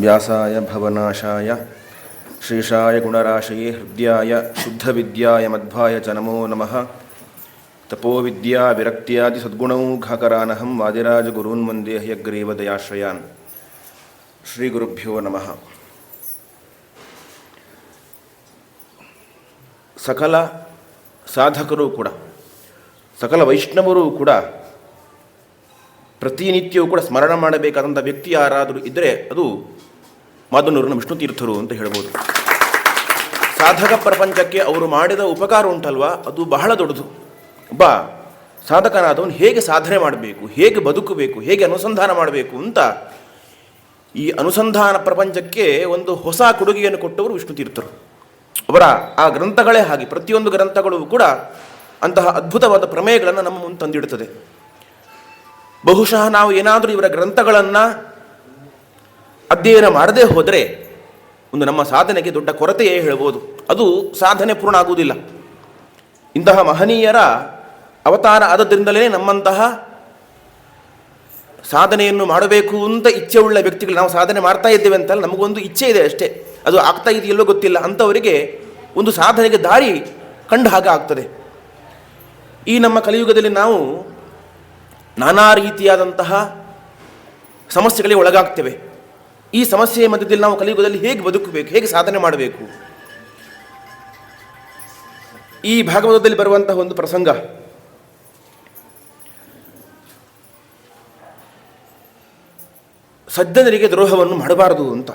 व्यासाय भवनाशाय श्रीशाय गुणराशये हृद्याय शुद्धविद्याय मध्वाय च नमो नमः तपोविद्या विरक्त्यादि सद्गुणौघकरानहं वादिराजगुरून् वन्दे ह्यग्रीवदयाश्रयान् ಶ್ರೀಗುರುಭ್ಯೋ ನಮಃ ಸಕಲ ಸಾಧಕರು ಕೂಡ ಸಕಲ ವೈಷ್ಣವರು ಕೂಡ ಪ್ರತಿನಿತ್ಯವೂ ಕೂಡ ಸ್ಮರಣ ಮಾಡಬೇಕಾದಂಥ ವ್ಯಕ್ತಿ ಯಾರಾದರೂ ಇದ್ದರೆ ಅದು ಮಾದನೂರಿನ ವಿಷ್ಣು ತೀರ್ಥರು ಅಂತ ಹೇಳ್ಬೋದು. ಸಾಧಕ ಪ್ರಪಂಚಕ್ಕೆ ಅವರು ಮಾಡಿದ ಉಪಕಾರ ಉಂಟಲ್ವಾ? ಅದು ಬಹಳ ದೊಡ್ಡದು. ಒಬ್ಬ ಸಾಧಕನಾದವನು ಹೇಗೆ ಸಾಧನೆ ಮಾಡಬೇಕು, ಹೇಗೆ ಬದುಕಬೇಕು, ಹೇಗೆ ಅನುಸಂಧಾನ ಮಾಡಬೇಕು ಅಂತ ಈ ಅನುಸಂಧಾನ ಪ್ರಪಂಚಕ್ಕೆ ಒಂದು ಹೊಸ ಕೊಡುಗೆಯನ್ನು ಕೊಟ್ಟವರು ವಿಷ್ಣು ತೀರ್ಥರು. ಅವರ ಆ ಗ್ರಂಥಗಳೇ ಹಾಗೆ, ಪ್ರತಿಯೊಂದು ಗ್ರಂಥಗಳು ಕೂಡ ಅಂತಹ ಅದ್ಭುತವಾದ ಪ್ರಮೇಯಗಳನ್ನು ನಮ್ಮ ಮುಂದೆ ತಂದಿಡುತ್ತದೆ. ಬಹುಶಃ ನಾವು ಏನಾದರೂ ಇವರ ಗ್ರಂಥಗಳನ್ನು ಅಧ್ಯಯನ ಮಾಡದೇ ಹೋದರೆ ಒಂದು ನಮ್ಮ ಸಾಧನೆಗೆ ದೊಡ್ಡ ಕೊರತೆಯೇ ಹೇಳ್ಬೋದು. ಅದು ಸಾಧನೆ ಪೂರ್ಣ ಆಗುವುದಿಲ್ಲ ಇಂತಹ ಮಹನೀಯರ ಅವತಾರ ಆದದ್ರಿಂದಲೇ ನಮ್ಮಂತಹ ಸಾಧನೆಯನ್ನು ಮಾಡಬೇಕು ಅಂತ ಇಚ್ಛೆ ಉಳ್ಳ ವ್ಯಕ್ತಿಗಳು ನಾವು ಸಾಧನೆ ಮಾಡ್ತಾ ಇದ್ದೇವೆ ಅಂತಲ್ಲ, ನಮಗೊಂದು ಇಚ್ಛೆ ಇದೆ ಅಷ್ಟೇ. ಅದು ಆಗ್ತಾ ಇದೆಯಲ್ಲೋ ಗೊತ್ತಿಲ್ಲ. ಅಂಥವರಿಗೆ ಒಂದು ಸಾಧನೆಗೆ ದಾರಿ ಕಂಡು ಹಾಗೆ ಆಗ್ತದೆ. ಈ ನಮ್ಮ ಕಲಿಯುಗದಲ್ಲಿ ನಾವು ನಾನಾ ರೀತಿಯಾದಂತಹ ಸಮಸ್ಯೆಗಳಿಗೆ ಒಳಗಾಗ್ತೇವೆ. ಈ ಸಮಸ್ಯೆಯ ಮಧ್ಯದಲ್ಲಿ ನಾವು ಕಲಿಯುಗದಲ್ಲಿ ಹೇಗೆ ಬದುಕಬೇಕು, ಹೇಗೆ ಸಾಧನೆ ಮಾಡಬೇಕು? ಈ ಭಾಗವತದಲ್ಲಿ ಬರುವಂತಹ ಒಂದು ಪ್ರಸಂಗ. ಸಜ್ಜನರಿಗೆ ದ್ರೋಹವನ್ನು ಮಾಡಬಾರದು ಅಂತ.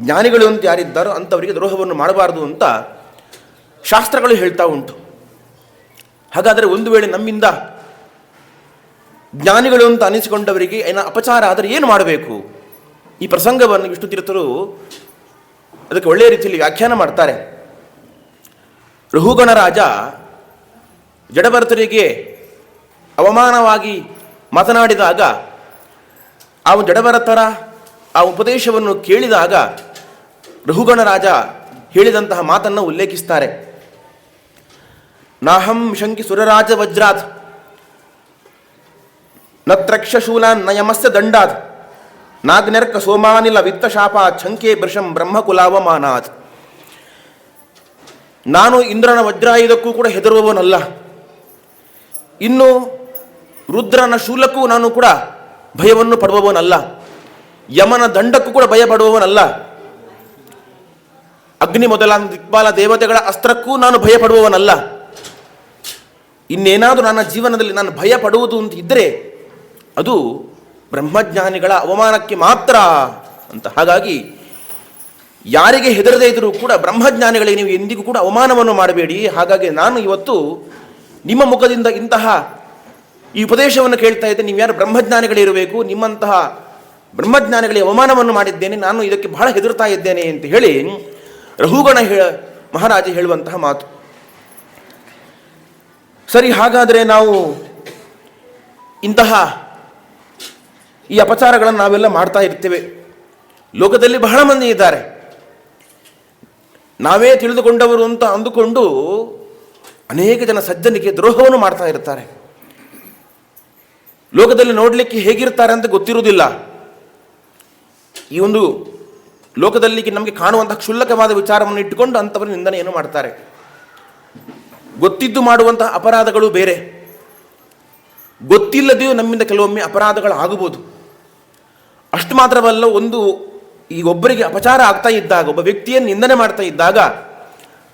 ಜ್ಞಾನಿಗಳು ಅಂತ ಯಾರಿದ್ದಾರೋ ಅಂಥವರಿಗೆ ದ್ರೋಹವನ್ನು ಮಾಡಬಾರದು ಅಂತ ಶಾಸ್ತ್ರಗಳು ಹೇಳ್ತಾ ಉಂಟು. ಹಾಗಾದರೆ ಒಂದು ವೇಳೆ ನಮ್ಮಿಂದ ಜ್ಞಾನಿಗಳು ಅಂತ ಅನಿಸಿಕೊಂಡವರಿಗೆ ಏನ ಅಪಚಾರ ಆದರೆ ಏನು ಮಾಡಬೇಕು? ಈ ಪ್ರಸಂಗವನ್ನು ವಿಷ್ಣು ತೀರ್ಥರು ಅದಕ್ಕೆ ಒಳ್ಳೆಯ ರೀತಿಯಲ್ಲಿ ವ್ಯಾಖ್ಯಾನ ಮಾಡ್ತಾರೆ. ರಹುಗಣ ರಾಜ ಜಡಭರತರಿಗೆ ಅವಮಾನವಾಗಿ ಮಾತನಾಡಿದಾಗ, ಆ ಜಡಭರತರ ಆ ಉಪದೇಶವನ್ನು ಕೇಳಿದಾಗ ರಹುಗಣ ರಾಜ ಹೇಳಿದಂತಹ ಮಾತನ್ನು ಉಲ್ಲೇಖಿಸ್ತಾರೆ. ನಾಹಂ ಶಂಕಿ ಸುರರಾಜ ವಜ್ರಾತ್ ನತ್ರಕ್ಷಶೂಲಾನ್ ನಯಮಸ್ಯ ದಂಡಾತ್. ನಾಗ್ನರ್ಕ ಸೋಮಾನಿಲ ಚಂಕೆ ಬೃಷಂ ಬ್ರಹ್ಮ ಬ್ರಹ್ಮಕುಲಾವಮಾನಾತ್. ನಾನು ಇಂದ್ರನ ವಜ್ರಾಯುಧಕ್ಕೂ ಕೂಡ ಹೆದರುವವನಲ್ಲ. ಇನ್ನು ರುದ್ರನ ಶೂಲಕ್ಕೂ ನಾನು ಕೂಡ ಭಯವನ್ನು ಪಡುವವನಲ್ಲ. ಯಮನ ದಂಡಕ್ಕೂ ಕೂಡ ಭಯ ಪಡುವವನಲ್ಲ. ಅಗ್ನಿ ಮೊದಲಾದ ದಿಕ್ಪಾಲ ದೇವತೆಗಳ ಅಸ್ತ್ರಕ್ಕೂ ನಾನು ಭಯ ಪಡುವವನಲ್ಲ. ಇನ್ನೇನಾದರೂ ನನ್ನ ಜೀವನದಲ್ಲಿ ನಾನು ಭಯ ಪಡುವುದು ಅಂತ ಇದ್ದರೆ ಅದು ಬ್ರಹ್ಮಜ್ಞಾನಿಗಳ ಅವಮಾನಕ್ಕೆ ಮಾತ್ರ ಅಂತ ಹಾಗಾಗಿ ಯಾರಿಗೆ ಹೆದರದೇ ಇದ್ದರೂ ಕೂಡ ಬ್ರಹ್ಮಜ್ಞಾನಿಗಳಿಗೆ ನೀವು ಎಂದಿಗೂ ಕೂಡ ಅವಮಾನವನ್ನು ಮಾಡಬೇಡಿ. ಹಾಗಾಗಿ ನಾನು ಇವತ್ತು ನಿಮ್ಮ ಮುಖದಿಂದ ಇಂತಹ ಈ ಉಪದೇಶವನ್ನು ಕೇಳ್ತಾ ಇದ್ದೆ. ನೀವು ಯಾರು ಬ್ರಹ್ಮಜ್ಞಾನಿಗಳಿರಬೇಕು ನಿಮ್ಮಂತಹ ಬ್ರಹ್ಮಜ್ಞಾನಿಗಳಿಗೆ ಅವಮಾನವನ್ನು ಮಾಡಿದ್ದೇನೆ, ನಾನು ಇದಕ್ಕೆ ಬಹಳ ಹೆದರ್ತಾ ಇದ್ದೇನೆ ಅಂತ ಹೇಳಿ ರಘುಗಣ ಹೇಳ, ಮಹಾರಾಜ ಹೇಳುವಂತಹ ಮಾತು. ಸರಿ, ಹಾಗಾದರೆ ನಾವು ಇಂತಹ ಈ ಅಪಚಾರಗಳನ್ನು ನಾವೆಲ್ಲ ಮಾಡ್ತಾ ಇರ್ತೇವೆ. ಲೋಕದಲ್ಲಿ ಬಹಳ ಮಂದಿ ಇದ್ದಾರೆ. ನಾವೇ ತಿಳಿದುಕೊಂಡವರು ಅಂತ ಅಂದುಕೊಂಡು ಅನೇಕ ಜನ ಸಜ್ಜನಿಗೆ ದ್ರೋಹವನ್ನು ಮಾಡ್ತಾ ಇರ್ತಾರೆ. ಲೋಕದಲ್ಲಿ ನೋಡಲಿಕ್ಕೆ ಹೇಗಿರ್ತಾರೆ ಅಂತ ಗೊತ್ತಿರುವುದಿಲ್ಲ. ಈ ಒಂದು ಲೋಕದಲ್ಲಿ ನಮಗೆ ಕಾಣುವಂತಹ ಕ್ಷುಲ್ಲಕವಾದ ವಿಚಾರವನ್ನು ಇಟ್ಟುಕೊಂಡು ಅಂಥವರು ನಿಂದನೆಯನ್ನು ಮಾಡ್ತಾರೆ. ಗೊತ್ತಿದ್ದು ಮಾಡುವಂತಹ ಅಪರಾಧಗಳು ಬೇರೆ. ಗೊತ್ತಿಲ್ಲದೆಯೂ ನಮ್ಮಿಂದ ಕೆಲವೊಮ್ಮೆ ಅಪರಾಧಗಳು ಆಗಬಹುದು ಅಷ್ಟು ಮಾತ್ರವಲ್ಲ, ಒಂದು ಈ ಒಬ್ಬರಿಗೆ ಅಪಚಾರ ಆಗ್ತಾ ಇದ್ದಾಗ, ಒಬ್ಬ ವ್ಯಕ್ತಿಯನ್ನು ನಿಂದನೆ ಮಾಡ್ತಾ ಇದ್ದಾಗ,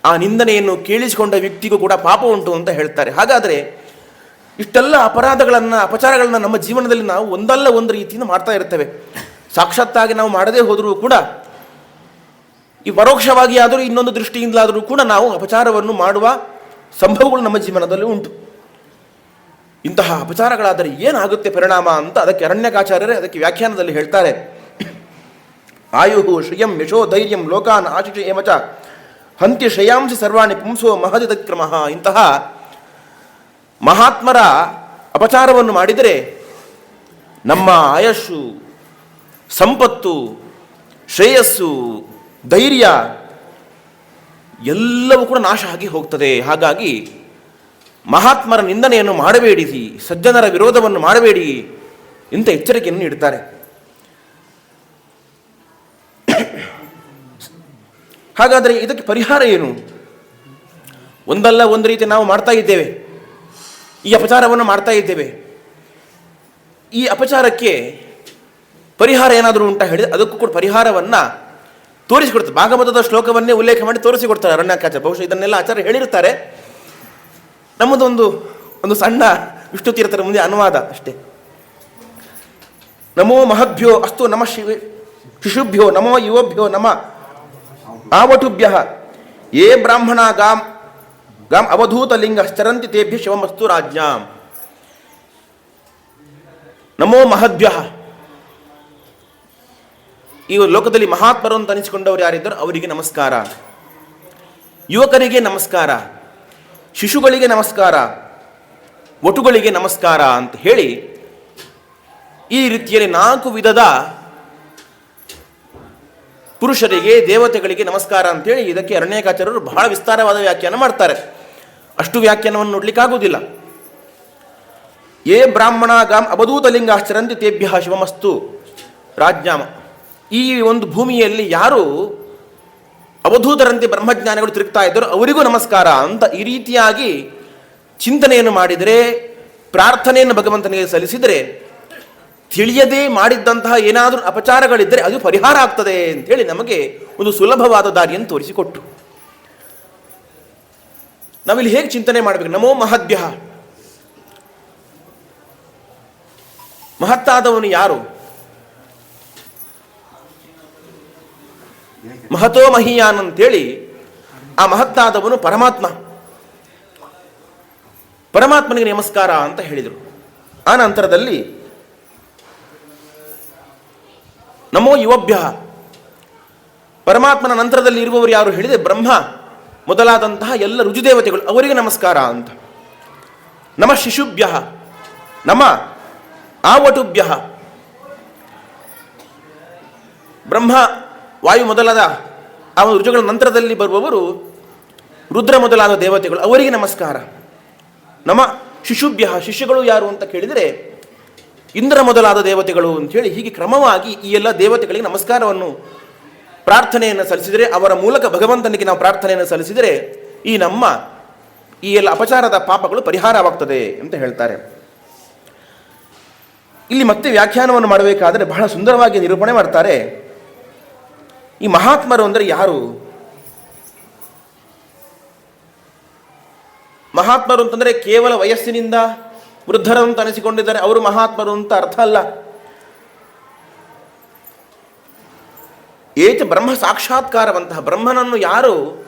ಆ ನಿಂದನೆಯನ್ನು ಕೇಳಿಸಿಕೊಂಡ ವ್ಯಕ್ತಿಗೂ ಕೂಡ ಪಾಪ ಉಂಟು ಅಂತ ಹೇಳ್ತಾರೆ. ಹಾಗಾದರೆ ಇಷ್ಟೆಲ್ಲ ಅಪರಾಧಗಳನ್ನು, ಅಪಚಾರಗಳನ್ನು ನಮ್ಮ ಜೀವನದಲ್ಲಿ ನಾವು ಒಂದಲ್ಲ ಒಂದು ರೀತಿಯಿಂದ ಮಾಡ್ತಾ ಇರ್ತೇವೆ. ಸಾಕ್ಷಾತ್ತಾಗಿ ನಾವು ಮಾಡದೇ ಹೋದರೂ ಕೂಡ, ಈ ಪರೋಕ್ಷವಾಗಿ ಆದರೂ ಇನ್ನೊಂದು ದೃಷ್ಟಿಯಿಂದಲಾದರೂ ಕೂಡ ನಾವು ಅಪಚಾರವನ್ನು ಮಾಡುವ ಸಂಭವಗಳು ನಮ್ಮ ಜೀವನದಲ್ಲಿ ಉಂಟು. ಇಂತಹ ಅಪಚಾರಗಳಾದರೆ ಏನಾಗುತ್ತೆ ಪರಿಣಾಮ ಅಂತ ಅದಕ್ಕೆ ಅರಣ್ಯಕಾಚಾರ್ಯರೇ ಅದಕ್ಕೆ ವ್ಯಾಖ್ಯಾನದಲ್ಲಿ ಹೇಳ್ತಾರೆ. ಆಯು ಶ್ರಿಯಂ ಯಶೋ ಧೈರ್ಯಂ ಲೋಕಾನ್ ಆಶಿಷ ಏಮಚ ಹಂತ್ಯ ಶ್ರೇಯಾಂಸಿ ಸರ್ವಾಣಿ ಪುಂಸೋ ಮಹದಿತ ಕ್ರಮ ಇಂತಹ ಮಹಾತ್ಮರ ಅಪಚಾರವನ್ನು ಮಾಡಿದರೆ ನಮ್ಮ ಆಯಸ್ಸು, ಸಂಪತ್ತು, ಶ್ರೇಯಸ್ಸು, ಧೈರ್ಯ ಎಲ್ಲವೂ ಕೂಡ ನಾಶ ಆಗಿ ಹೋಗ್ತದೆ. ಹಾಗಾಗಿ ಮಹಾತ್ಮರ ನಿಂದನೆಯನ್ನು ಮಾಡಬೇಡಿ ಸಜ್ಜನರ ವಿರೋಧವನ್ನು ಮಾಡಬೇಡಿ ಇಂಥ ಎಚ್ಚರಿಕೆಯನ್ನು ನೀಡುತ್ತಾರೆ. ಹಾಗಾದರೆ ಇದಕ್ಕೆ ಪರಿಹಾರ ಏನು? ಒಂದಲ್ಲ ಒಂದು ರೀತಿ ನಾವು ಮಾಡ್ತಾ ಇದ್ದೇವೆ. ಈ ಅಪಚಾರವನ್ನು ಮಾಡ್ತಾ ಇದ್ದೇವೆ. ಈ ಅಪಚಾರಕ್ಕೆ ಪರಿಹಾರ ಏನಾದರೂ ಉಂಟಾ ಹೇಳಿದ್ರೆ ಅದಕ್ಕೂ ಕೂಡ ಪರಿಹಾರವನ್ನು ತೋರಿಸಿಕೊಡ್ತಾರೆ. ಭಾಗವತದ ಶ್ಲೋಕವನ್ನೇ ಉಲ್ಲೇಖ ಮಾಡಿ ತೋರಿಸಿಕೊಡ್ತಾರೆ ಅರಣ್ಯಾಕಾಚಾರ ಬಹುಶಃ ಇದನ್ನೆಲ್ಲ ಆಚಾರ್ಯ ಹೇಳಿರ್ತಾರೆ ನಮ್ಮದೊಂದು, ಒಂದು ಸಣ್ಣ ವಿಷ್ಣು ತೀರ್ಥರ ಮುಂದೆ ಅನುವಾದ ಅಷ್ಟೇ. ನಮೋ ಮಹದ್ಭ್ಯೋ ಅಸ್ತು ನಮ ಶಿವ, ಶಿಶುಭ್ಯೋ ನಮೋ ಯುವಭ್ಯೋ ನಮ. ಆವಟುಭ್ಯ. ಏ ಬ್ರಾಹ್ಮಣ ಗಾಂ ಗಾಂ ಅವಧೂತ ಲಿಂಗ ಚರಂತಿ ತೇಭ್ಯ ಶಿವಮಸ್ತು ರಾಜ್ಯಾಂ ನಮೋ ಮಹದ್ಭ್ಯ. ಈ ಲೋಕದಲ್ಲಿ ಮಹಾತ್ಮರು ಅಂತ ಅನಿಸಿಕೊಂಡವರು ಯಾರಿದ್ದರು? ಅವರಿಗೆ ನಮಸ್ಕಾರ. ಯುವಕರಿಗೆ ನಮಸ್ಕಾರ. ಶಿಶುಗಳಿಗೆ ನಮಸ್ಕಾರ, ಒಟುಗಳಿಗೆ ನಮಸ್ಕಾರ ಅಂತ ಹೇಳಿ ಈ ರೀತಿಯಲ್ಲಿ ನಾಲ್ಕು ವಿಧದ ಪುರುಷರಿಗೆ, ದೇವತೆಗಳಿಗೆ ನಮಸ್ಕಾರ ಅಂತೇಳಿ ಇದಕ್ಕೆ ಅರಣ್ಯಕಾಚಾರ್ಯರು ಬಹಳ ವಿಸ್ತಾರವಾದ ವ್ಯಾಖ್ಯಾನ ಮಾಡ್ತಾರೆ. ಅಷ್ಟು ವ್ಯಾಖ್ಯಾನವನ್ನು ನೋಡ್ಲಿಕ್ಕಾಗುವುದಿಲ್ಲ. ಏ ಬ್ರಾಹ್ಮಣ ಗಾಮ್ ಅವಧೂತಲಿಂಗಾಶ್ಚರಂತಿ ತೇಭ್ಯ ಶಿವಮಸ್ತು ರಾಜ್ಞಾಮ. ಈ ಒಂದು ಭೂಮಿಯಲ್ಲಿ ಯಾರು ಅವಧೂತರಂತೆ ಬ್ರಹ್ಮಜ್ಞಾನಿಗಳು ತಿರುಗ್ತಾ ಇದ್ದರು. ಅವರಿಗೂ ನಮಸ್ಕಾರ ಅಂತ ಈ ರೀತಿಯಾಗಿ ಚಿಂತನೆಯನ್ನು ಮಾಡಿದರೆ, ಪ್ರಾರ್ಥನೆಯನ್ನು ಭಗವಂತನಿಗೆ ಸಲ್ಲಿಸಿದರೆ, ತಿಳಿಯದೇ ಮಾಡಿದ್ದಂತಹ ಏನಾದರೂ ಅಪಚಾರಗಳಿದ್ದರೆ ಅದು ಪರಿಹಾರ ಆಗ್ತದೆ ಅಂತೇಳಿ ನಮಗೆ ಒಂದು ಸುಲಭವಾದ ದಾರಿಯನ್ನು ತೋರಿಸಿಕೊಟ್ಟು. ನಾವಿಲ್ಲಿ ಹೇಗೆ ಚಿಂತನೆ ಮಾಡಬೇಕು? ನಮೋ ಮಹದ್ಯ. ಮಹತ್ತಾದವನು ಯಾರು? ಮಹತೋ ಮಹಿಯಾನ್ ಅಂತೇಳಿ ಆ ಮಹತ್ತಾದವನು ಪರಮಾತ್ಮ. ಪರಮಾತ್ಮನಿಗೆ ನಮಸ್ಕಾರ ಅಂತ ಹೇಳಿದರು. ಆ ನಂತರದಲ್ಲಿ ನಮೋ ಯುವಭ್ಯ. ಪರಮಾತ್ಮನ ನಂತರದಲ್ಲಿ ಇರುವವರು ಯಾರು ಹೇಳಿದೆ ಬ್ರಹ್ಮ, ಮೊದಲಾದಂತಹ ಎಲ್ಲ ರುಜುದೇವತೆಗಳು ಅವರಿಗೆ ನಮಸ್ಕಾರ ಅಂತ. ನಮ ಶಿಶುಭ್ಯ, ನಮ ಆವಟುಭ್ಯ. ಬ್ರಹ್ಮ ವಾಯು ಮೊದಲಾದ ಆ ಒಂದು ರುಜುಗಳ ನಂತರದಲ್ಲಿ ಬರುವವರು ರುದ್ರ ಮೊದಲಾದ ದೇವತೆಗಳು. ಅವರಿಗೆ ನಮಸ್ಕಾರ. ನಮ್ಮ ಶಿಶುಭ್ಯ, ಶಿಶುಗಳು ಯಾರು ಅಂತ ಕೇಳಿದರೆ ಇಂದ್ರ ಮೊದಲಾದ ದೇವತೆಗಳು ಅಂತೇಳಿ ಹೀಗೆ ಕ್ರಮವಾಗಿ ಈ ಎಲ್ಲ ದೇವತೆಗಳಿಗೆ ನಮಸ್ಕಾರವನ್ನು, ಪ್ರಾರ್ಥನೆಯನ್ನು ಸಲ್ಲಿಸಿದರೆ, ಅವರ ಮೂಲಕ ಭಗವಂತನಿಗೆ ನಾವು ಪ್ರಾರ್ಥನೆಯನ್ನು ಸಲ್ಲಿಸಿದರೆ ಈ ನಮ್ಮ ಈ ಎಲ್ಲ ಅಪಚಾರದ ಪಾಪಗಳು ಪರಿಹಾರವಾಗ್ತದೆ ಅಂತ ಹೇಳ್ತಾರೆ. ಇಲ್ಲಿ ಮತ್ತೆ ವ್ಯಾಖ್ಯಾನವನ್ನು ಮಾಡಬೇಕಾದರೆ ಬಹಳ ಸುಂದರವಾಗಿ ನಿರೂಪಣೆ ಮಾಡ್ತಾರೆ. ಈ ಮಹಾತ್ಮರು ಅಂದರೆ ಯಾರು? ಮಹಾತ್ಮರು ಅಂತಂದರೆ ಕೇವಲ ವಯಸ್ಸಿನಿಂದ ವೃದ್ಧರು ಅಂತ ಅನಿಸಿಕೊಂಡಿದ್ದಾರೆ. ಅವರು ಮಹಾತ್ಮರು ಅಂತ ಅರ್ಥ ಅಲ್ಲ. ಏಚ ಬ್ರಹ್ಮ ಸಾಕ್ಷಾತ್ಕಾರವಂತಹ ಬ್ರಹ್ಮನನ್ನು ಯಾರು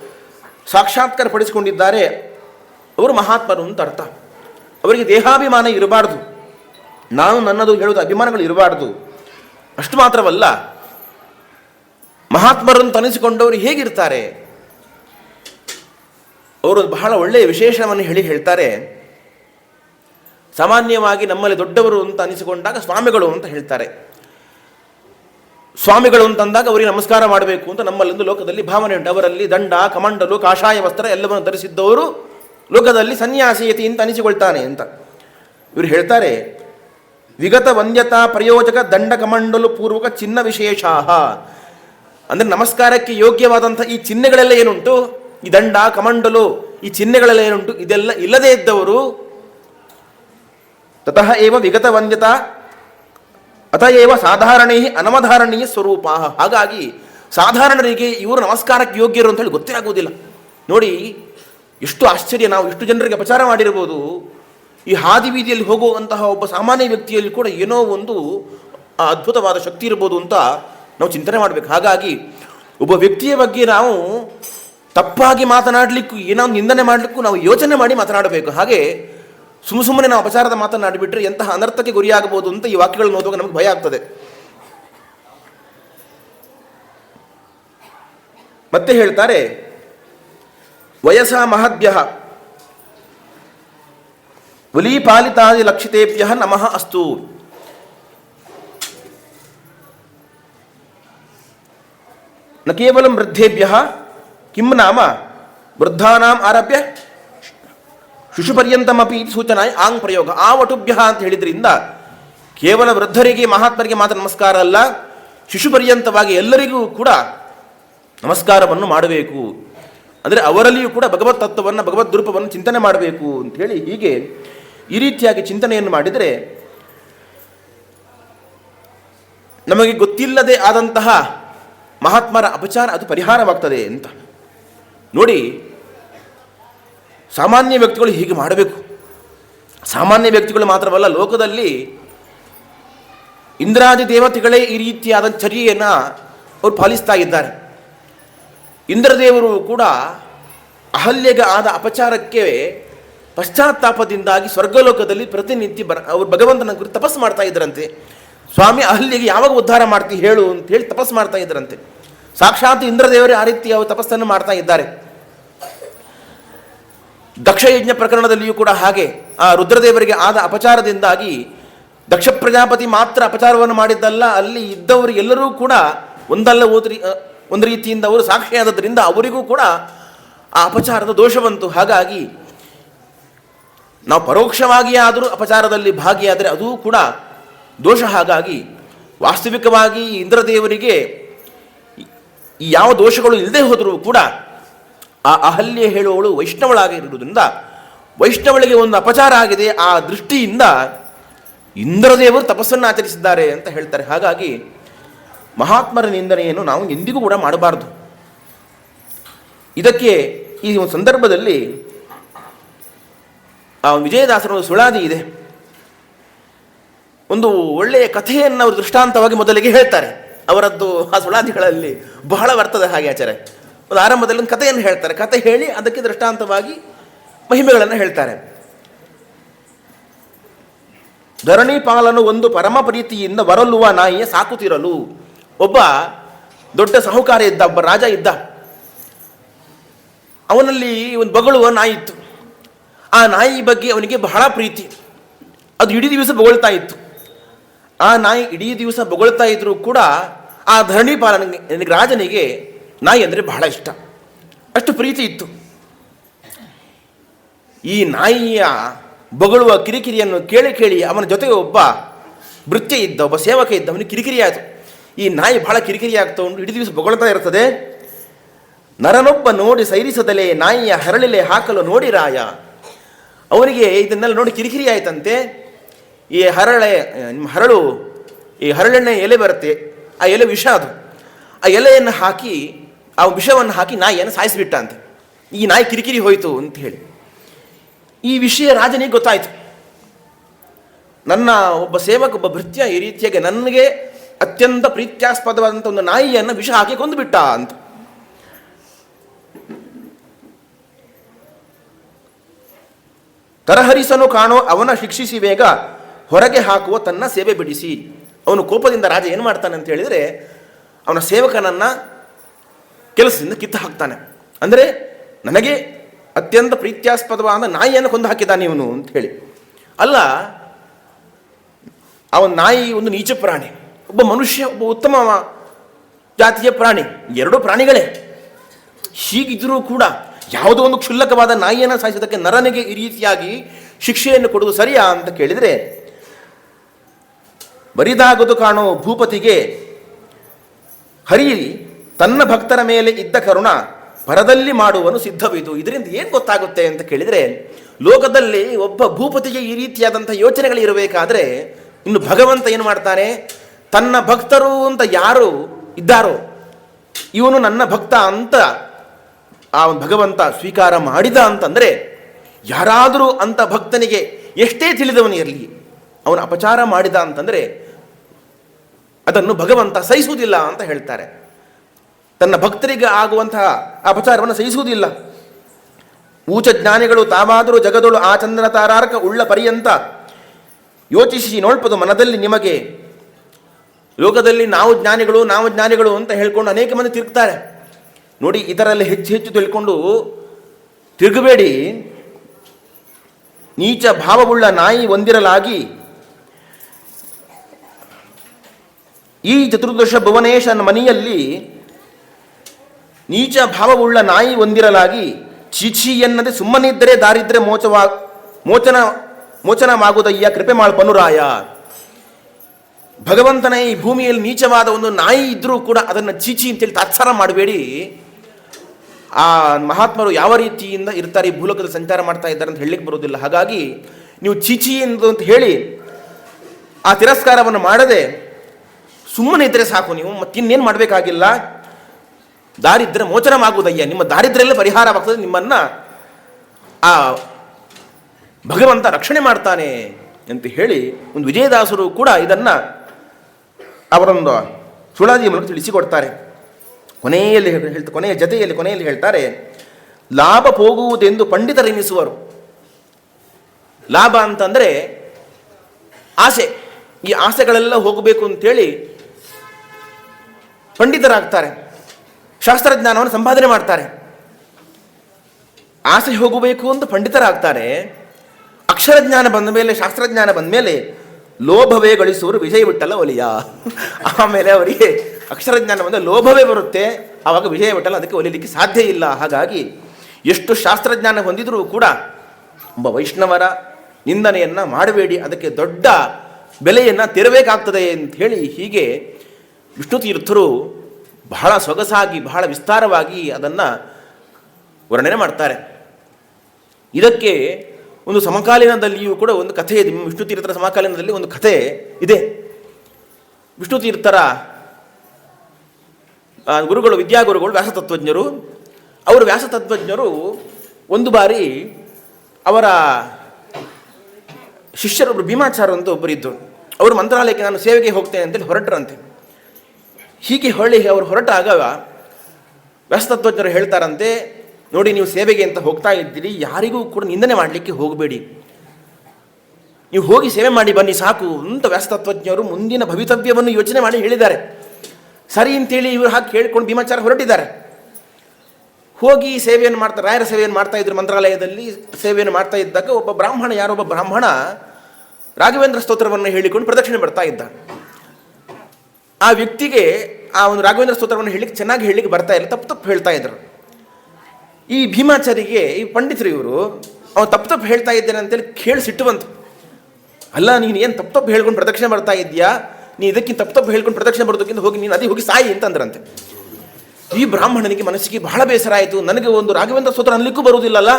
ಸಾಕ್ಷಾತ್ಕಾರ ಪಡಿಸಿಕೊಂಡಿದ್ದಾರೆ ಅವರು ಮಹಾತ್ಮರು ಅಂತ ಅರ್ಥ. ಅವರಿಗೆ ದೇಹಾಭಿಮಾನ ಇರಬಾರ್ದು. ನಾನು ನನ್ನದು ಹೇಳೋದು ಅಭಿಮಾನಗಳು ಇರಬಾರ್ದು. ಅಷ್ಟು ಮಾತ್ರವಲ್ಲ ಮಹಾತ್ಮರು ತನಿಸಿಕೊಂಡವರು ಹೇಗಿರ್ತಾರೆ? ಅವರು ಬಹಳ ಒಳ್ಳೆಯ ವಿಶೇಷವನ್ನು ಹೇಳಿ ಹೇಳ್ತಾರೆ. ಸಾಮಾನ್ಯವಾಗಿ ನಮ್ಮಲ್ಲಿ ದೊಡ್ಡವರು ಅಂತ ಅನಿಸಿಕೊಂಡಾಗ ಸ್ವಾಮಿಗಳು ಅಂತ ಹೇಳ್ತಾರೆ. ಸ್ವಾಮಿಗಳು ಅಂತಂದಾಗ ಅವರಿಗೆ ನಮಸ್ಕಾರ ಮಾಡಬೇಕು ಅಂತ ನಮ್ಮಲ್ಲೊಂದು ಲೋಕದಲ್ಲಿ ಭಾವನೆ ಉಂಟು. ಅವರಲ್ಲಿ ದಂಡ, ಕಮಂಡಲು, ಕಾಷಾಯ, ವಸ್ತ್ರ ಎಲ್ಲವನ್ನು ಧರಿಸಿದ್ದವರು ಲೋಕದಲ್ಲಿ ಸನ್ಯಾಸಿಯತಿ ಅಂತ ಅನಿಸಿಕೊಳ್ತಾನೆ ಅಂತ. ಇವರು ಹೇಳ್ತಾರೆ, ವಿಗತ ವಂದ್ಯತಾ ಪ್ರಯೋಜಕ ದಂಡ ಕಮಂಡಲು ಪೂರ್ವಕ ಚಿನ್ನ ವಿಶೇಷಾಹ. ಅಂದರೆ ನಮಸ್ಕಾರಕ್ಕೆ ಯೋಗ್ಯವಾದಂಥ ಈ ಚಿಹ್ನೆಗಳೆಲ್ಲ ಏನುಂಟು? ಈ ದಂಡ, ಕಮಂಡಲು, ಈ ಚಿಹ್ನೆಗಳೆಲ್ಲ ಏನುಂಟು? ಇದೆಲ್ಲ ಇಲ್ಲದೇ ಇದ್ದವರು ತತಃ ಏವ ವಿಗತ ವಂದ್ಯತಾ ಅತಏವ ಸಾಧಾರಣೇ ಅನವಧಾರಣೀಯ ಸ್ವರೂಪ ಹಾಗಾಗಿ ಸಾಧಾರಣರಿಗೆ ಇವರು ನಮಸ್ಕಾರಕ್ಕೆ ಯೋಗ್ಯರು ಅಂತ ಹೇಳಿ ಗೊತ್ತೇ ಆಗುವುದಿಲ್ಲ. ನೋಡಿ, ಎಷ್ಟು ಆಶ್ಚರ್ಯ, ನಾವು ಇಷ್ಟು ಜನರಿಗೆ ಪ್ರಚಾರ ಮಾಡಿರ್ಬೋದು. ಈ ಹಾದಿ ಬೀದಿಯಲ್ಲಿ ಹೋಗುವಂತಹ ಒಬ್ಬ ಸಾಮಾನ್ಯ ವ್ಯಕ್ತಿಯಲ್ಲಿ ಕೂಡ ಏನೋ ಒಂದು ಅದ್ಭುತವಾದ ಶಕ್ತಿ ಇರ್ಬೋದು ಅಂತ ನಾವು ಚಿಂತನೆ ಮಾಡಬೇಕು. ಹಾಗಾಗಿ ಒಬ್ಬ ವ್ಯಕ್ತಿಯ ಬಗ್ಗೆ ನಾವು ತಪ್ಪಾಗಿ ಮಾತನಾಡಲಿಕ್ಕೂ ಏನೋ ನಿಂದನೆ ಮಾಡಲಿಕ್ಕೂ ನಾವು ಯೋಚನೆ ಮಾಡಿ ಮಾತನಾಡಬೇಕು. ಹಾಗೆ ಸುಮ್ಮ ಸುಮ್ಮನೆ ನಾವು ಅಪಚಾರದ ಮಾತನಾಡಿಬಿಟ್ರೆ ಎಂತಹ ಅನರ್ಥಕ್ಕೆ ಗುರಿಯಾಗಬಹುದು ಅಂತ ಈ ವಾಕ್ಯಗಳನ್ನು ಓದುವಾಗ ನಮಗೆ ಭಯ ಆಗ್ತದೆ. ಮತ್ತೆ ಹೇಳ್ತಾರೆ, ವಯಸ ಮಹದ್ಯ ವಲೀಪಾಲಿತಾದಿ ಲಕ್ಷಿತೇಭ್ಯ ನಮಃ ಅಸ್ತು. ನ ಕೇವಲ ವೃದ್ಧೇಭ್ಯ ಕಿಂ ನಾಮ? ವೃದ್ಧಾನಾಂ ಆರಭ್ಯ? ಶಿಶುಪರ್ಯಂತಮಿ ಸೂಚನಾ ಆಂಗ್ ಪ್ರಯೋಗ. ಆ ವಟುಭ್ಯ ಅಂತ ಹೇಳಿದ್ರಿಂದ ಕೇವಲ ವೃದ್ಧರಿಗೆ, ಮಹಾತ್ಮರಿಗೆ ಮಾತ್ರ ನಮಸ್ಕಾರ ಅಲ್ಲ, ಶಿಶುಪರ್ಯಂತವಾಗಿ ಎಲ್ಲರಿಗೂ ಕೂಡ ನಮಸ್ಕಾರವನ್ನು ಮಾಡಬೇಕು. ಅಂದರೆ ಅವರಲ್ಲಿಯೂ ಕೂಡ ಭಗವತ್ ತತ್ವವನ್ನು, ಭಗವದ್ ರೂಪವನ್ನು ಚಿಂತನೆ ಮಾಡಬೇಕು ಅಂತ ಹೇಳಿ ಹೀಗೆ ಈ ರೀತಿಯಾಗಿ ಚಿಂತನೆಯನ್ನು ಮಾಡಿದರೆ ನಮಗೆ ಗೊತ್ತಿಲ್ಲದೆ ಆದಂತಹ ಮಹಾತ್ಮರ ಅಪಚಾರ ಅದು ಪರಿಹಾರವಾಗ್ತದೆ ಅಂತ. ನೋಡಿ, ಸಾಮಾನ್ಯ ವ್ಯಕ್ತಿಗಳು ಹೀಗೆ ಮಾಡಬೇಕು. ಸಾಮಾನ್ಯ ವ್ಯಕ್ತಿಗಳು ಮಾತ್ರವಲ್ಲ, ಲೋಕದಲ್ಲಿ ಇಂದ್ರಾದಿ ದೇವತೆಗಳೇ ಈ ರೀತಿಯಾದ ಚರ್ಯೆಯನ್ನು ಅವರು ಪಾಲಿಸ್ತಾ ಇದ್ದಾರೆ. ಇಂದ್ರದೇವರು ಕೂಡ ಅಹಲ್ಯಗ ಆದ ಅಪಚಾರಕ್ಕೆ ಪಶ್ಚಾತ್ತಾಪದಿಂದಾಗಿ ಸ್ವರ್ಗಲೋಕದಲ್ಲಿ ಪ್ರತಿನಿತ್ಯ ಬರ ಅವರು ಭಗವಂತನ ಕುರಿತು ತಪಸ್ಸು ಮಾಡ್ತಾ ಇದ್ರಂತೆ ಸ್ವಾಮಿ ಅಹಲ್ಯೆಗೆ ಯಾವಾಗ ಉದ್ಧಾರ ಮಾಡ್ತಿ ಹೇಳು ಅಂತ ಹೇಳಿ ತಪಸ್ಸು ಮಾಡ್ತಾ ಇದ್ರಂತೆ ಸಾಕ್ಷಾತ್ ಇಂದ್ರದೇವರೇ ಆ ರೀತಿ ಅವರು ತಪಸ್ಸನ್ನು ಮಾಡ್ತಾ ಇದ್ದಾರೆ. ದಕ್ಷಯಜ್ಞ ಪ್ರಕರಣದಲ್ಲಿಯೂ ಕೂಡ ಹಾಗೆ, ಆ ರುದ್ರದೇವರಿಗೆ ಆದ ಅಪಚಾರದಿಂದಾಗಿ ದಕ್ಷ ಪ್ರಜಾಪತಿ ಮಾತ್ರ ಅಪಚಾರವನ್ನು ಮಾಡಿದ್ದಲ್ಲ, ಅಲ್ಲಿ ಇದ್ದವರು ಎಲ್ಲರೂ ಕೂಡ ಒಂದಲ್ಲ ಓದ್ರಿ ಒಂದು ರೀತಿಯಿಂದ ಅವರು ಸಾಕ್ಷಿಯಾದದ್ರಿಂದ ಅವರಿಗೂ ಕೂಡ ಆ ಅಪಚಾರದ ದೋಷ ಬಂತು. ಹಾಗಾಗಿ ನಾವು ಪರೋಕ್ಷವಾಗಿಯೇ ಆದರೂ ಅಪಚಾರದಲ್ಲಿ ಭಾಗಿಯಾದರೆ ಅದೂ ಕೂಡ ದೋಷ ಹಾಗಾಗಿ ವಾಸ್ತವಿಕವಾಗಿ ಇಂದ್ರದೇವರಿಗೆ ಯಾವ ದೋಷಗಳು ಇಲ್ಲದೆ ಹೋದರೂ ಕೂಡ ಆ ಅಹಲ್ಯ ಹೇಳುವವಳು ವೈಷ್ಣವಳಾಗಿರುವುದರಿಂದ ವೈಷ್ಣವಳಿಗೆ ಒಂದು ಅಪಚಾರ ಆಗಿದೆ ಆ ದೃಷ್ಟಿಯಿಂದ ಇಂದ್ರದೇವರು ತಪಸ್ಸನ್ನು ಆಚರಿಸಿದ್ದಾರೆ ಅಂತ ಹೇಳ್ತಾರೆ. ಹಾಗಾಗಿ ಮಹಾತ್ಮರ ನಿಂದನೆಯನ್ನು ನಾವು ಎಂದಿಗೂ ಕೂಡ ಮಾಡಬಾರದು. ಇದಕ್ಕೆ ಈ ಒಂದು ಸಂದರ್ಭದಲ್ಲಿ ಆ ವಿಜಯದಾಸರ ಸುಳಾದಿ ಇದೆ. ಒಂದು ಒಳ್ಳೆಯ ಕಥೆಯನ್ನು ಅವರು ದೃಷ್ಟಾಂತವಾಗಿ ಮೊದಲಿಗೆ ಹೇಳ್ತಾರೆ. ಅವರದ್ದು ಆ ಸುಳಾದಿಗಳಲ್ಲಿ ಬಹಳ ಬರ್ತದೆ ಹಾಗೆ ಆಚಾರೆ ಒಂದು ಆರಂಭದಲ್ಲಿ ಒಂದು ಕಥೆಯನ್ನು ಹೇಳ್ತಾರೆ. ಕಥೆ ಹೇಳಿ ಅದಕ್ಕೆ ದೃಷ್ಟಾಂತವಾಗಿ ಮಹಿಮೆಗಳನ್ನು ಹೇಳ್ತಾರೆ. ಧರಣಿ ಪಾಲನು ಒಂದು ಪರಮ ಪ್ರೀತಿಯಿಂದ ಬರಲುವ ನಾಯಿಯ ಸಾಕುತ್ತಿರಲು ಒಬ್ಬ ದೊಡ್ಡ ಸಾಹುಕಾರ ಇದ್ದ, ಒಬ್ಬ ರಾಜ ಇದ್ದ. ಅವನಲ್ಲಿ ಒಂದು ಬಗಳುವ ನಾಯಿ ಇತ್ತು. ಆ ನಾಯಿ ಬಗ್ಗೆ ಅವನಿಗೆ ಬಹಳ ಪ್ರೀತಿ. ಅದು ಇಡೀ ದಿವಸ ಬೊಗಳ್ತಾ ಇತ್ತು. ಆ ನಾಯಿ ಇಡೀ ದಿವಸ ಬೊಗಳ್ತಾ ಇದ್ರೂ ಕೂಡ ಆ ಧರಣಿ ಪಾಲನಿಗೆ ರಾಜನಿಗೆ ನಾಯಿ ಅಂದರೆ ಬಹಳ ಇಷ್ಟ. ಅಷ್ಟು ಪ್ರೀತಿ ಇತ್ತು. ಈ ನಾಯಿಯ ಬೊಗಳುವ ಕಿರಿಕಿರಿಯನ್ನು ಕೇಳಿ ಕೇಳಿ ಅವನ ಜೊತೆಗೆ ಒಬ್ಬ ವೃತ್ತಿ ಇದ್ದ, ಒಬ್ಬ ಸೇವಕ ಇದ್ದ, ಅವನಿಗೆ ಕಿರಿಕಿರಿ ಆಯಿತು. ಈ ನಾಯಿ ಬಹಳ ಕಿರಿಕಿರಿ ಆಗ್ತಾ ಉಂಟು, ಇಡೀ ದಿವಸ ಬೊಗಳ್ತಾ ಇರ್ತದೆ. ನರನೊಬ್ಬ ನೋಡಿ ಸೈರಿಸದಲೆ ನಾಯಿಯ ಹರಳಿಲೆ ಹಾಕಲು ನೋಡಿ ರಾಯ. ಅವನಿಗೆ ಇದನ್ನೆಲ್ಲ ನೋಡಿ ಕಿರಿಕಿರಿ ಆಯ್ತಂತೆ. ಈ ಹರಳೆ ನಿಮ್ಮ ಹರಳು, ಈ ಹರಳೆಣ್ಣೆ ಎಲೆ ಬರುತ್ತೆ, ಆ ಎಲೆ ವಿಷ ಅದು. ಆ ಎಲೆಯನ್ನು ಹಾಕಿ, ಆ ವಿಷವನ್ನು ಹಾಕಿ ನಾಯಿಯನ್ನು ಸಾಯಿಸಿಬಿಟ್ಟ ಅಂತ. ಈ ನಾಯಿ ಕಿರಿಕಿರಿ ಹೋಯಿತು ಅಂತ ಹೇಳಿ. ಈ ವಿಷಯ ರಾಜನಿಗೆ ಗೊತ್ತಾಯಿತು. ನನ್ನ ಒಬ್ಬ ಸೇವಕ, ಒಬ್ಬ ಭೃತ್ಯ ಈ ರೀತಿಯಾಗಿ ನನಗೆ ಅತ್ಯಂತ ಪ್ರೀತ್ಯಾಸ್ಪದವಾದಂಥ ಒಂದು ನಾಯಿಯನ್ನು ವಿಷ ಹಾಕಿ ಕೊಂದುಬಿಟ್ಟ ಅಂತ. ತರಹರಿಸನು ಕಾಣೋ, ಅವನ ಶಿಕ್ಷಿಸಿ ಬೇಗ ಹೊರಗೆ ಹಾಕುವ ತನ್ನ ಸೇವೆ ಬಿಡಿಸಿ. ಅವನು ಕೋಪದಿಂದ ರಾಜ ಏನು ಮಾಡ್ತಾನೆ ಅಂತ ಹೇಳಿದರೆ, ಅವನ ಸೇವಕನನ್ನ ಕೆಲಸದಿಂದ ಕಿತ್ತು ಹಾಕ್ತಾನೆ. ಅಂದರೆ, ನನಗೆ ಅತ್ಯಂತ ಪ್ರೀತ್ಯಾಸ್ಪದವಾದ ನಾಯಿಯನ್ನು ಕೊಂದು ಹಾಕಿದ್ದಾನೆ ಇವನು ಅಂತ ಹೇಳಿ. ಅಲ್ಲ ಅವನ ನಾಯಿ ಒಂದು ನೀಚ ಪ್ರಾಣಿ, ಒಬ್ಬ ಮನುಷ್ಯ, ಒಬ್ಬ ಉತ್ತಮ ಜಾತಿಯ ಪ್ರಾಣಿ, ಎರಡೂ ಪ್ರಾಣಿಗಳೇ. ಹೀಗಿದ್ರೂ ಕೂಡ ಯಾವುದೋ ಒಂದು ಕ್ಷುಲ್ಲಕವಾದ ನಾಯಿಯನ್ನು ಸಾಯಿಸೋದಕ್ಕೆ ನರನಿಗೆ ಈ ರೀತಿಯಾಗಿ ಶಿಕ್ಷೆಯನ್ನು ಕೊಡುವುದು ಸರಿಯಾ ಅಂತ ಕೇಳಿದರೆ ಬರಿದಾಗದು ಕಾಣೋ ಭೂಪತಿಗೆ ಹರಿ ತನ್ನ ಭಕ್ತರ ಮೇಲೆ ಇದ್ದ ಕರುಣ ಪರದಲ್ಲಿ ಮಾಡುವನು ಸಿದ್ಧವಿದು. ಇದರಿಂದ ಏನು ಗೊತ್ತಾಗುತ್ತೆ ಅಂತ ಕೇಳಿದರೆ, ಲೋಕದಲ್ಲಿ ಒಬ್ಬ ಭೂಪತಿಗೆ ಈ ರೀತಿಯಾದಂಥ ಯೋಚನೆಗಳು ಇರಬೇಕಾದ್ರೆ ಇನ್ನು ಭಗವಂತ ಏನು ಮಾಡ್ತಾನೆ? ತನ್ನ ಭಕ್ತರು ಅಂತ ಯಾರು ಇದ್ದಾರೋ, ಇವನು ನನ್ನ ಭಕ್ತ ಅಂತ ಆ ಭಗವಂತ ಸ್ವೀಕಾರ ಮಾಡಿದ ಅಂತಂದರೆ, ಯಾರಾದರೂ ಅಂತ ಭಕ್ತನಿಗೆ ಎಷ್ಟೇ ತಿಳಿದವನು ಇರಲಿ ಅವನು ಅಪಚಾರ ಮಾಡಿದ ಅಂತಂದರೆ ಅದನ್ನು ಭಗವಂತ ಸಹಿಸುವುದಿಲ್ಲ ಅಂತ ಹೇಳ್ತಾರೆ. ತನ್ನ ಭಕ್ತರಿಗೆ ಆಗುವಂತಹ ಅಪಚಾರವನ್ನು ಸಹಿಸುವುದಿಲ್ಲ. ಊಚ ಜ್ಞಾನಿಗಳು ತಾವಾದರೂ ಜಗದೊಳು ಆ ಚಂದ್ರ ತಾರಾರ್ಕ ಉಳ್ಳ ಪರ್ಯಂತ ಯೋಚಿಸಿ ನೋಡ್ಬೋದು ಮನದಲ್ಲಿ ನಿಮಗೆ. ಲೋಕದಲ್ಲಿ ನಾವು ಜ್ಞಾನಿಗಳು ನಾವು ಜ್ಞಾನಿಗಳು ಅಂತ ಹೇಳ್ಕೊಂಡು ಅನೇಕ ಮಂದಿ ತಿರುಗ್ತಾರೆ. ನೋಡಿ, ಇದರಲ್ಲಿ ಹೆಚ್ಚು ಹೆಚ್ಚು ತಿಳ್ಕೊಂಡು ತಿರುಗಬೇಡಿ. ನೀಚ ಭಾವವುಳ್ಳ ನಾಯಿ ಒಂದಿರಲಾಗಿ ಈ ಚತುರ್ದಶ ಭುವನೇಶನ ಮನೆಯಲ್ಲಿ ನೀಚ ಭಾವವುಳ್ಳ ನಾಯಿ ಹೊಂದಿರಲಾಗಿ ಚೀಚಿ ಎನ್ನದೆ ಸುಮ್ಮನಿದ್ದರೆ ದಾರಿದ್ರೆ ಮೋಚವಾ, ಮೋಚನ ಮೋಚನವಾಗುವುದಯ್ಯ ಕೃಪೆ ಮಾಳ್ಪನುರಾಯ ಭಗವಂತನ ಈ ಭೂಮಿಯಲ್ಲಿ ನೀಚವಾದ ಒಂದು ನಾಯಿ ಇದ್ದರೂ ಕೂಡ ಅದನ್ನು ಚೀಚಿ ಅಂತೇಳಿ ತಾತ್ಸಾರ ಮಾಡಬೇಡಿ. ಆ ಮಹಾತ್ಮರು ಯಾವ ರೀತಿಯಿಂದ ಇರ್ತಾರೆ ಈ ಭೂಲೋಕದಲ್ಲಿ ಸಂಚಾರ ಮಾಡ್ತಾ ಇದ್ದಾರೆ ಅಂತ ಹೇಳಲಿಕ್ಕೆ ಬರೋದಿಲ್ಲ ಹಾಗಾಗಿ ನೀವು ಚೀಚಿ ಎಂದು ಅಂತ ಹೇಳಿ ಆ ತಿರಸ್ಕಾರವನ್ನು ಮಾಡದೆ ಸುಮ್ಮನೆ ಇದ್ದರೆ ಸಾಕು ನೀವು, ಮತ್ತಿನ್ನೇನು ಮಾಡಬೇಕಾಗಿಲ್ಲ? ದಾರಿದ್ರ್ಯ ಮೋಚನವಾಗುವುದಯ್ಯ ನಿಮ್ಮ ದಾರಿದ್ರ್ಯಲ್ಲೇ ಪರಿಹಾರವಾಗ್ತದೆ, ನಿಮ್ಮನ್ನ ಆ ಭಗವಂತ ರಕ್ಷಣೆ ಮಾಡ್ತಾನೆ ಅಂತ ಹೇಳಿ ಒಂದು ವಿಜಯದಾಸರು ಕೂಡ ಇದನ್ನು ಅವರೊಂದು ಸುಳಾದಿ ಮೂಲಕ ತಿಳಿಸಿಕೊಡ್ತಾರೆ. ಕೊನೆಯಲ್ಲಿ ಹೇಳ್ತಾ, ಕೊನೆಯ ಜತೆಯಲ್ಲಿ ಕೊನೆಯಲ್ಲಿ ಹೇಳ್ತಾರೆ, ಲಾಭ ಹೋಗುವುದೆಂದು ಪಂಡಿತರೆನಿಸುವರು ಲಾಭ ಅಂತಂದರೆ ಆಸೆ. ಈ ಆಸೆಗಳೆಲ್ಲ ಹೋಗಬೇಕು ಅಂತೇಳಿ ಪಂಡಿತರಾಗ್ತಾರೆ. ಶಾಸ್ತ್ರಜ್ಞಾನವನ್ನು ಸಂಪಾದನೆ ಮಾಡ್ತಾರೆ. ಆಸೆ ಹೋಗಬೇಕು ಅಂತ ಪಂಡಿತರಾಗ್ತಾರೆ. ಅಕ್ಷರಜ್ಞಾನ ಬಂದ ಮೇಲೆ, ಶಾಸ್ತ್ರಜ್ಞಾನ ಬಂದ ಮೇಲೆ ಲೋಭವೇ ಗಳಿಸುವರು, ವಿಜಯ ವಿಠಲ ಒಲಿಯ. ಆಮೇಲೆ ಅವರಿಗೆ ಅಕ್ಷರಜ್ಞಾನ ಬಂದ ಲೋಭವೇ ಬರುತ್ತೆ. ಆವಾಗ ವಿಜಯ ಬಿಟ್ಟಲ್ಲ ಅದಕ್ಕೆ ಒಲಿಲಿಕ್ಕೆ ಸಾಧ್ಯ ಇಲ್ಲ. ಹಾಗಾಗಿ ಎಷ್ಟು ಶಾಸ್ತ್ರಜ್ಞಾನ ಹೊಂದಿದರೂ ಕೂಡ ಒಬ್ಬ ವೈಷ್ಣವರ ನಿಂದನೆಯನ್ನು ಮಾಡಬೇಡಿ. ಅದಕ್ಕೆ ದೊಡ್ಡ ಬೆಲೆಯನ್ನು ತೆರಬೇಕಾಗ್ತದೆ ಅಂತ ಹೇಳಿ ಹೀಗೆ ವಿಷ್ಣು ತೀರ್ಥರು ಬಹಳ ಸೊಗಸಾಗಿ, ಬಹಳ ವಿಸ್ತಾರವಾಗಿ ಅದನ್ನು ವರ್ಣನೆ ಮಾಡ್ತಾರೆ. ಇದಕ್ಕೆ ಒಂದು ಸಮಕಾಲೀನದಲ್ಲಿಯೂ ಕೂಡ ಒಂದು ಕಥೆ ಇದೆ. ವಿಷ್ಣು ತೀರ್ಥರ ಸಮಕಾಲೀನದಲ್ಲಿ ಒಂದು ಕಥೆ ಇದೆ. ವಿಷ್ಣು ತೀರ್ಥರ ಗುರುಗಳು, ವಿದ್ಯಾಗುರುಗಳು, ವ್ಯಾಸತತ್ವಜ್ಞರು, ಅವರು ವ್ಯಾಸತತ್ವಜ್ಞರು ಒಂದು ಬಾರಿ ಅವರ ಶಿಷ್ಯರೊಬ್ಬರು ಭೀಮಾಚಾರ ಅಂತ ಒಬ್ಬರಿದ್ದರು ಅವರು ಮಂತ್ರಾಲಯಕ್ಕೆ ನಾನು ಸೇವೆಗೆ ಹೋಗ್ತೇನೆ ಅಂತೇಳಿ ಹೊರಟರಂತೆ. ಹೀಗೆ ಹೊಳ್ಳಿ ಅವರು ಹೊರಟಾಗ ವ್ಯಸ್ತತ್ವಜ್ಞರು ಹೇಳ್ತಾರಂತೆ, ನೋಡಿ, ನೀವು ಸೇವೆಗೆ ಅಂತ ಹೋಗ್ತಾ ಇದ್ದೀರಿ, ಯಾರಿಗೂ ಕೂಡ ನಿಂದನೆ ಮಾಡಲಿಕ್ಕೆ ಹೋಗಬೇಡಿ. ನೀವು ಹೋಗಿ ಸೇವೆ ಮಾಡಿ ಬನ್ನಿ, ಸಾಕು, ಅಂತ ವ್ಯಸ್ತತ್ವಜ್ಞರು ಮುಂದಿನ ಭವಿತವ್ಯವನ್ನು ಯೋಚನೆ ಮಾಡಿ ಹೇಳಿದ್ದಾರೆ. ಸರಿ ಅಂತೇಳಿ ಇವರು ಹಾಕಿ ಕೇಳಿಕೊಂಡು ಭೀಮಾಚಾರ ಹೊರಟಿದ್ದಾರೆ. ಹೋಗಿ ಸೇವೆಯನ್ನು ಮಾಡ್ತಾ, ರಾಯರ ಸೇವೆಯನ್ನು ಮಾಡ್ತಾ ಇದ್ರು ಮಂತ್ರಾಲಯದಲ್ಲಿ, ಸೇವೆಯನ್ನು ಮಾಡ್ತಾ ಇದ್ದಾಗ ಒಬ್ಬ ಬ್ರಾಹ್ಮಣ ಯಾರೊಬ್ಬ ಬ್ರಾಹ್ಮಣ ರಾಘವೇಂದ್ರ ಸ್ತೋತ್ರವನ್ನು ಹೇಳಿಕೊಂಡು ಪ್ರದಕ್ಷಿಣೆ ಬರ್ತಾ ಇದ್ದ. ಆ ವ್ಯಕ್ತಿಗೆ ಆ ಒಂದು ರಾಘವೇಂದ್ರ ಸ್ತೋತ್ರವನ್ನು ಹೇಳಿಕ್ಕೆ ಚೆನ್ನಾಗಿ ಹೇಳಲಿಕ್ಕೆ ಬರ್ತಾ ಇಲ್ಲ, ತಪ್ಪು ತಪ್ಪು ಹೇಳ್ತಾ ಇದ್ರು. ಈ ಭೀಮಾಚಾರಿಗೆ, ಈ ಪಂಡಿತರು ಇವರು, ಅವ್ನು ತಪ್ಪು ತಪ್ಪು ಹೇಳ್ತಾ ಇದ್ದೇನೆ ಅಂತೇಳಿ ಕೇಳಿ ಸಿಟ್ಟು ಬಂತು ಅಲ್ಲ, ನೀನು ಏನು ತಪ್ಪು ತಪ್ಪು ಹೇಳ್ಕೊಂಡು ಪ್ರದಕ್ಷಿಣೆ ಬರ್ತಾ ಇದೆಯಾ ನೀ ಇದಕ್ಕಿಂತ ತಪ್ಪು ತಪ್ಪು ಹೇಳ್ಕೊಂಡು ಪ್ರದಕ್ಷಿಣೆ ಬರೋದಕ್ಕಿಂತ ಹೋಗಿ ನೀನು ಅದೇ ಹೋಗಿ ಸಾಯಿ ಅಂತಂದ್ರಂತೆ. ಈ ಬ್ರಾಹ್ಮಣನಿಗೆ ಮನಸ್ಸಿಗೆ ಬಹಳ ಬೇಸರ ಆಯಿತು. ನನಗೆ ಒಂದು ರಾಘವೇಂದ್ರ ಸ್ತೋತ್ರ ಅನ್ಲಿಕ್ಕೂ ಬರುವುದಿಲ್ಲಲ್ಲ.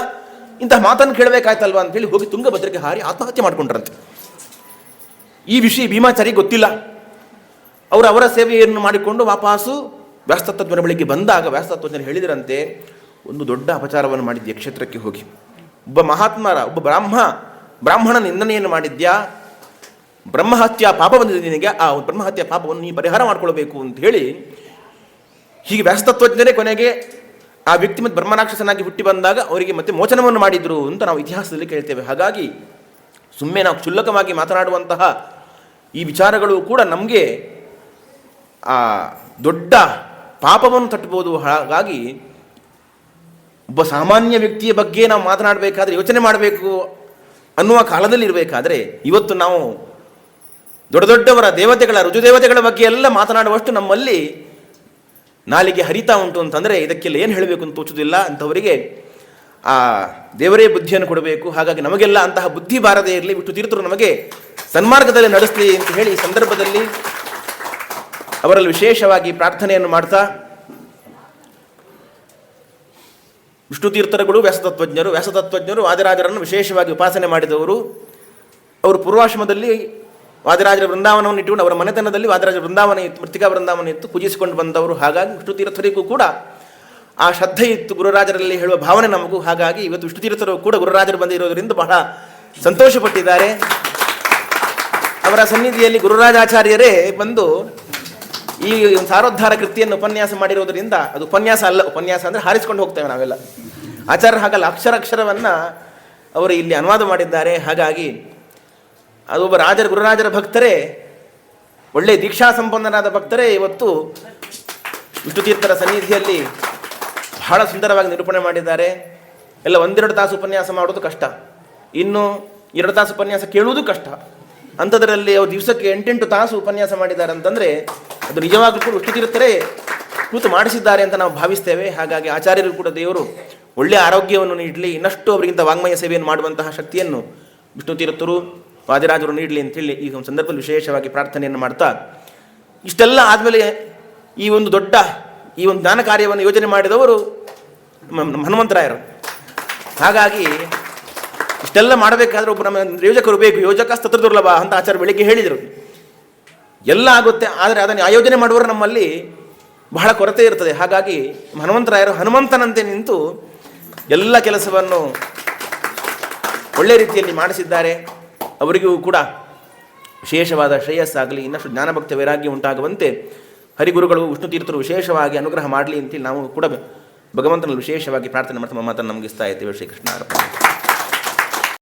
ಇಂತಹ ಮಾತನ್ನು ಕೇಳಬೇಕಾಯ್ತಲ್ವಾ ಅಂತೇಳಿ ಹೋಗಿ ತುಂಗಭದ್ರಕ್ಕೆ ಹಾರಿ ಆತ್ಮಹತ್ಯೆ ಮಾಡ್ಕೊಂಡ್ರಂತೆ. ಈ ವಿಷಯ ಭೀಮಾಚಾರಿಗೆ ಗೊತ್ತಿಲ್ಲ. ಅವರು ಅವರ ಸೇವೆಯನ್ನು ಮಾಡಿಕೊಂಡು ವಾಪಸ್ಸು ವ್ಯಾಸ್ತತ್ವಜ್ಞರ ಬಳಿಗೆ ಬಂದಾಗ ವ್ಯಾಸ್ತತ್ವಜ್ಞರು ಹೇಳಿದರಂತೆ, ಒಂದು ದೊಡ್ಡ ಅಪಚಾರವನ್ನು ಮಾಡಿದ್ಯ ಕ್ಷೇತ್ರಕ್ಕೆ ಹೋಗಿ. ಒಬ್ಬ ಮಹಾತ್ಮರ, ಒಬ್ಬ ಬ್ರಾಹ್ಮ, ಬ್ರಾಹ್ಮಣ ನಿಂದನೆಯನ್ನು ಮಾಡಿದ್ಯಾ? ಬ್ರಹ್ಮಹತ್ಯಾ ಪಾಪ ಬಂದಿದೆ ನಿನಗೆ, ಆ ಬ್ರಹ್ಮಹತ್ಯಾ ಪಾಪವನ್ನು ನೀ ಪರಿಹಾರ ಮಾಡಿಕೊಳ್ಬೇಕು ಅಂತ ಹೇಳಿ, ಹೀಗೆ ವ್ಯಾಸತತ್ವಜ್ಞರೇ ಕೊನೆಗೆ ಆ ವ್ಯಕ್ತಿ ಮತ್ತು ಬ್ರಹ್ಮರಾಕ್ಷಸನಾಗಿ ಹುಟ್ಟಿ ಬಂದಾಗ ಅವರಿಗೆ ಮತ್ತೆ ಮೋಚನವನ್ನು ಮಾಡಿದ್ರು ಅಂತ ನಾವು ಇತಿಹಾಸದಲ್ಲಿ ಕೇಳ್ತೇವೆ. ಹಾಗಾಗಿ ಸುಮ್ಮನೆ ನಾವು ಕ್ಷುಲ್ಲಕವಾಗಿ ಮಾತನಾಡುವಂತಹ ಈ ವಿಚಾರಗಳು ಕೂಡ ನಮಗೆ ಆ ದೊಡ್ಡ ಪಾಪವನ್ನು ತಟ್ಟಬಹುದು. ಹಾಗಾಗಿ ಒಬ್ಬ ಸಾಮಾನ್ಯ ವ್ಯಕ್ತಿಯ ಬಗ್ಗೆ ನಾವು ಮಾತನಾಡಬೇಕಾದ್ರೆ, ಯೋಚನೆ ಮಾಡಬೇಕು ಅನ್ನುವ ಕಾಲದಲ್ಲಿ ಇರಬೇಕಾದ್ರೆ ಇವತ್ತು ನಾವು ದೊಡ್ಡ ದೊಡ್ಡವರ ದೇವತೆಗಳ ರುಜುದೇವತೆಗಳ ಬಗ್ಗೆ ಎಲ್ಲ ಮಾತನಾಡುವಷ್ಟು ನಮ್ಮಲ್ಲಿ ನಾಲಿಗೆ ಹರಿತಾ ಉಂಟು ಅಂತಂದರೆ ಇದಕ್ಕೆಲ್ಲ ಏನು ಹೇಳಬೇಕು ಅಂತ ತೋಚುವುದಿಲ್ಲ ಅಂಥವರಿಗೆ ಆ ದೇವರೇ ಬುದ್ಧಿಯನ್ನು ಕೊಡಬೇಕು. ಹಾಗಾಗಿ ನಮಗೆಲ್ಲ ಅಂತಹ ಬುದ್ಧಿ ಬಾರದೇ ಇರಲಿ ಬಿಟ್ಟು ತೀರ್ಥರು ನಮಗೆ ಸನ್ಮಾರ್ಗದಲ್ಲಿ ನಡೆಸಲಿ ಅಂತ ಹೇಳಿ ಈ ಸಂದರ್ಭದಲ್ಲಿ ಅವರಲ್ಲಿ ವಿಶೇಷವಾಗಿ ಪ್ರಾರ್ಥನೆಯನ್ನು ಮಾಡ್ತಾ ವಿಷ್ಣು ತೀರ್ಥರುಗಳು ವ್ಯಾಸತತ್ವಜ್ಞರು ವ್ಯಾಸತತ್ವಜ್ಞರು ವಾದಿರಾಜರನ್ನು ವಿಶೇಷವಾಗಿ ಉಪಾಸನೆ ಮಾಡಿದವರು. ಅವರು ಪೂರ್ವಾಶ್ರಮದಲ್ಲಿ ವಾದಿರಾಜರ ವೃಂದಾವನವನ್ನು ಇಟ್ಟುಕೊಂಡು ಅವರ ಮನೆತನದಲ್ಲಿ ವಾದಿರಾಜ ವೃಂದಾವನ ಇತ್ತು ಮೃತಿಕಾ ವೃಂದಾವನ ಇತ್ತು, ಪೂಜಿಸಿಕೊಂಡು ಬಂದವರು. ಹಾಗಾಗಿ ವಿಷ್ಣುತೀರ್ಥರಿಗೂ ಕೂಡ ಆ ಶ್ರದ್ಧೆ ಇತ್ತು ಗುರುರಾಜರಲ್ಲಿ ಹೇಳುವ ಭಾವನೆ ನಮಗೂ. ಹಾಗಾಗಿ ಇವತ್ತು ವಿಷ್ಣು ತೀರ್ಥರು ಕೂಡ ಗುರುರಾಜರು ಬಂದಿರೋದರಿಂದ ಬಹಳ ಸಂತೋಷಪಟ್ಟಿದ್ದಾರೆ. ಅವರ ಸನ್ನಿಧಿಯಲ್ಲಿ ಗುರುರಾಜಾಚಾರ್ಯರೇ ಬಂದು ಈ ಒಂದು ಸಾರೋದ್ಧಾರ ಕೃತಿಯನ್ನು ಉಪನ್ಯಾಸ ಮಾಡಿರೋದ್ರಿಂದ ಅದು ಉಪನ್ಯಾಸ ಅಲ್ಲ, ಉಪನ್ಯಾಸ ಅಂದರೆ ಹಾರಿಸ್ಕೊಂಡು ಹೋಗ್ತೇವೆ ನಾವೆಲ್ಲ. ಆಚಾರ್ಯ ಹಾಗಲ್ಲ ಅಕ್ಷರ ಅಕ್ಷರವನ್ನು ಅವರು ಇಲ್ಲಿ ಅನುವಾದ ಮಾಡಿದ್ದಾರೆ. ಹಾಗಾಗಿ ಅದು ಒಬ್ಬ ರಾಜರ, ಗುರುರಾಜರ ಭಕ್ತರೇ, ಒಳ್ಳೆ ದೀಕ್ಷಾ ಸಂಪನ್ನರಾದ ಭಕ್ತರೇ, ಇವತ್ತು ವಿಷ್ಣುತೀರ್ಥರ ಸನ್ನಿಧಿಯಲ್ಲಿ ಬಹಳ ಸುಂದರವಾಗಿ ನಿರೂಪಣೆ ಮಾಡಿದ್ದಾರೆ. ಎಲ್ಲ ಒಂದೆರಡು ತಾಸು ಉಪನ್ಯಾಸ ಮಾಡೋದು ಕಷ್ಟ. ಇನ್ನು ಎರಡು ತಾಸು ಉಪನ್ಯಾಸ ಕೇಳುವುದು ಕಷ್ಟ. ಅಂಥದ್ರಲ್ಲಿ ಅವ್ರು ದಿವಸಕ್ಕೆ ಎಂಟೆಂಟು ತಾಸು ಉಪನ್ಯಾಸ ಮಾಡಿದ್ದಾರೆ ಅಂತಂದರೆ ಅದು ನಿಜವಾಗ್ಲೂ ಕೂಡ ವಿಷ್ಣುತೀರ್ಥರೇ ಕೂತು ಮಾಡಿಸಿದ್ದಾರೆ ಅಂತ ನಾವು ಭಾವಿಸ್ತೇವೆ. ಹಾಗಾಗಿ ಆಚಾರ್ಯರು ಕೂಡ ದೇವರು ಒಳ್ಳೆಯ ಆರೋಗ್ಯವನ್ನು ನೀಡಲಿ, ಇನ್ನಷ್ಟು ಅವರಿಗಿಂತ ವಾಂಗ್ಮಯ ಸೇವೆಯನ್ನು ಮಾಡುವಂತಹ ಶಕ್ತಿಯನ್ನು ವಿಷ್ಣು ತೀರ್ಥರು, ವಾದಿರಾಜರು ನೀಡಲಿ ಅಂತೇಳಿ ಈ ಸಂದರ್ಭದಲ್ಲಿ ವಿಶೇಷವಾಗಿ ಪ್ರಾರ್ಥನೆಯನ್ನು ಮಾಡ್ತಾ, ಇಷ್ಟೆಲ್ಲ ಆದಮೇಲೆ ಈ ಒಂದು ದೊಡ್ಡ ಈ ಒಂದು ಜ್ಞಾನ ಕಾರ್ಯವನ್ನು ಯೋಜನೆ ಮಾಡಿದವರು ಹನುಮಂತರಾಯರು. ಹಾಗಾಗಿ ಇಷ್ಟೆಲ್ಲ ಮಾಡಬೇಕಾದ್ರೆ ಒಬ್ಬ ನಮ್ಮ ಯೋಜಕರು ಬೇಕು. ಯೋಜಕ ಸ್ತತ್ರ ದುರ್ಲಭ ಅಂತ ಆಚಾರ್ಯ ಬೆಳಿಗ್ಗೆ ಹೇಳಿದರು. ಎಲ್ಲ ಆಗುತ್ತೆ, ಆದರೆ ಅದನ್ನು ಆಯೋಜನೆ ಮಾಡುವವರು ನಮ್ಮಲ್ಲಿ ಬಹಳ ಕೊರತೆ ಇರ್ತದೆ. ಹಾಗಾಗಿ ಹನುಮಂತರಾಯರು ಹನುಮಂತನಂತೆ ನಿಂತು ಎಲ್ಲ ಕೆಲಸವನ್ನು ಒಳ್ಳೆ ರೀತಿಯಲ್ಲಿ ಮಾಡಿಸಿದ್ದಾರೆ. ಅವರಿಗೂ ಕೂಡ ವಿಶೇಷವಾದ ಶ್ರೇಯಸ್ಸಾಗಲಿ, ಇನ್ನಷ್ಟು ಜ್ಞಾನಭಕ್ತ ವೈರಾಗ್ಯ ಉಂಟಾಗುವಂತೆ ಹರಿಗುರುಗಳು, ವಿಷ್ಣು ತೀರ್ಥರು ವಿಶೇಷವಾಗಿ ಅನುಗ್ರಹ ಮಾಡಲಿ ಅಂತೇಳಿ ನಾವು ಕೂಡ ಭಗವಂತನಲ್ಲಿ ವಿಶೇಷವಾಗಿ ಪ್ರಾರ್ಥನೆ ಮಾಡ್ತಾ ಮಾತನ್ನು ನಮಗಿಸ್ತಾ ಇದ್ದೇವೆ ಶ್ರೀಕೃಷ್ಣ